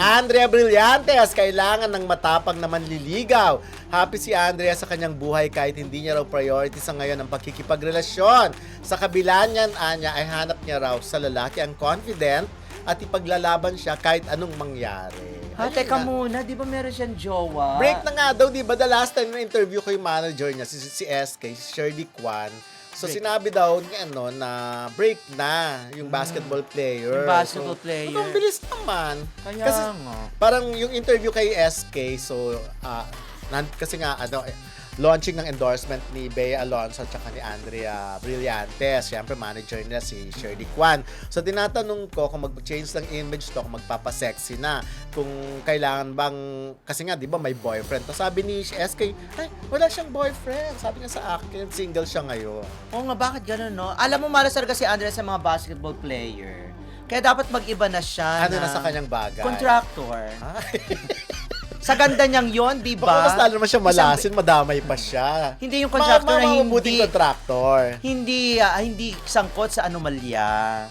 Andrea Brillantes, kailangan ng matapang na manliligaw. Happy si Andrea sa kanyang buhay kahit hindi niya raw priority sa ngayon ang pagkikipagrelasyon. Sa kabila niyan, Anya, ay hanap niya raw sa lalaki ang confident at ipaglalaban siya kahit anong mangyari. Ha, Ayun teka nga. muna, di ba meron siyang jowa? Break na nga daw, di ba? The last time na interview ko yung manager niya, si, si SK, si Shirley Kwan. So Break. sinabi daw ni ano na break na yung basketball player. Hmm. Yung basketball so, player. Ang bilis naman. Kaya Kasi nga. parang yung interview kay SK, so ah, nan- kasi nga ano eh, launching ng endorsement ni Bea Alonso at saka ni Andrea Brillantes. Siyempre, manager nila si Shirley Kwan. So, tinatanong ko kung mag-change ng image to, kung magpapasexy na. Kung kailangan bang, kasi nga, di ba, may boyfriend. Tapos sabi ni SK, ay, wala siyang boyfriend. Sabi niya sa akin, single siya ngayon. Oo nga, bakit ganun, no? Alam mo, malas talaga si Andres sa mga basketball player. Kaya dapat mag-iba na siya Ano na sa kanyang bagay? Contractor. Sa ganda niyang yon, di baka ba? mas lalo naman siya malasin, madamay pa siya. Hindi yung contractor Ma- na hindi, contractor. hindi, ah, hindi sangkot sa anomalya.